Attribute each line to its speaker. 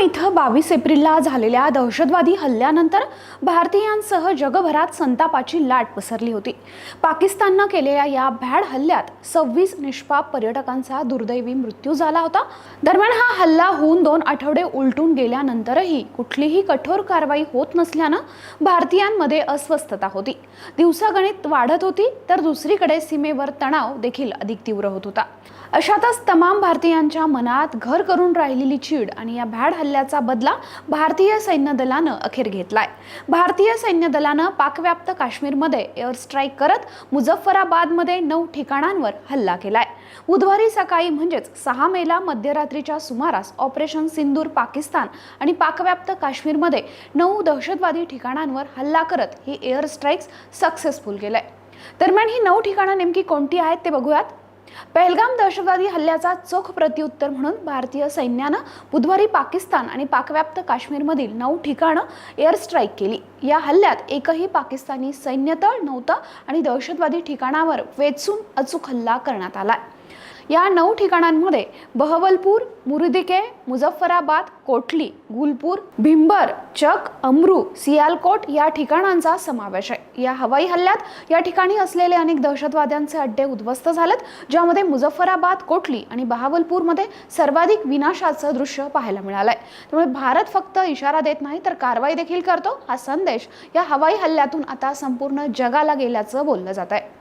Speaker 1: इथं बावीस एप्रिलला झालेल्या दहशतवादी हल्ल्यानंतर भारतीयांसह जगभरात संतापाची लाट पसरली होती. पाकिस्ताननं केलेल्या या भ्याड हल्ल्यात सव्वीस निष्पाप पर्यटकांचा दुर्दैवी मृत्यू झाला होता. दरम्यान हा हल्ला होऊन दोन आठवडे उलटून गेल्यानंतरही कुठलीही कठोर कारवाई होत नसल्यानं भारतीयांमध्ये अस्वस्थता होती. दिवसागणित वाढत होती तर दुसरीकडे सीमेवर तणाव देखील अधिक तीव्र होत होता. अशातच तमाम भारतीयांच्या मनात घर करून राहिलेली चीड आणि या भ्याड हल्ल्याचा बदला भारतीय सैन्य दलानं अखेर घेतलाय. भारतीय सैन्य दलानं पाकव्याप्त काश्मीरमध्ये एअर स्ट्राईक करत मुझफ्फराबादमध्ये नऊ ठिकाणांवर हल्ला केलाय. बुधवारी सकाळी म्हणजेच सहा मेला मध्यरात्रीच्या सुमारास ऑपरेशन सिंदूर पाकिस्तान आणि पाकव्याप्त काश्मीरमध्ये नऊ दहशतवादी ठिकाणांवर हल्ला करत ही एअर स्ट्राईक्स सक्सेसफुल केलंय. दरम्यान ही नऊ ठिकाणं नेमकी कोणती आहेत ते बघूयात. पहलगाम दहशतवादी हल्ल्याचा चोख प्रत्युत्तर म्हणून भारतीय सैन्यानं बुधवारी पाकिस्तान आणि पाकव्याप्त काश्मीरमधील नऊ ठिकाणं एअर स्ट्राईक केली. या हल्ल्यात एकही पाकिस्तानी सैन्यतळ नव्हतं आणि दहशतवादी ठिकाणावर वेचून अचूक हल्ला करण्यात आला या नऊ ठिकाणांमध्ये बहवलपूर मुरुदिके मुझफ्फराबाद कोटली गुलपूर भिंबर चक अमरू सियालकोट या ठिकाणांचा समावेश आहे. या हवाई हल्ल्यात या ठिकाणी असलेले अनेक दहशतवाद्यांचे अड्डे उद्ध्वस्त झालेत ज्यामध्ये मुझफ्फराबाद कोटली आणि बहावलपूरमध्ये सर्वाधिक विनाशाचं दृश्य पाहायला मिळालंय. त्यामुळे भारत फक्त इशारा देत नाही तर कारवाई देखील करतो हा संदेश या हवाई हल्ल्यातून आता संपूर्ण जगाला गेल्याचं बोललं जात आहे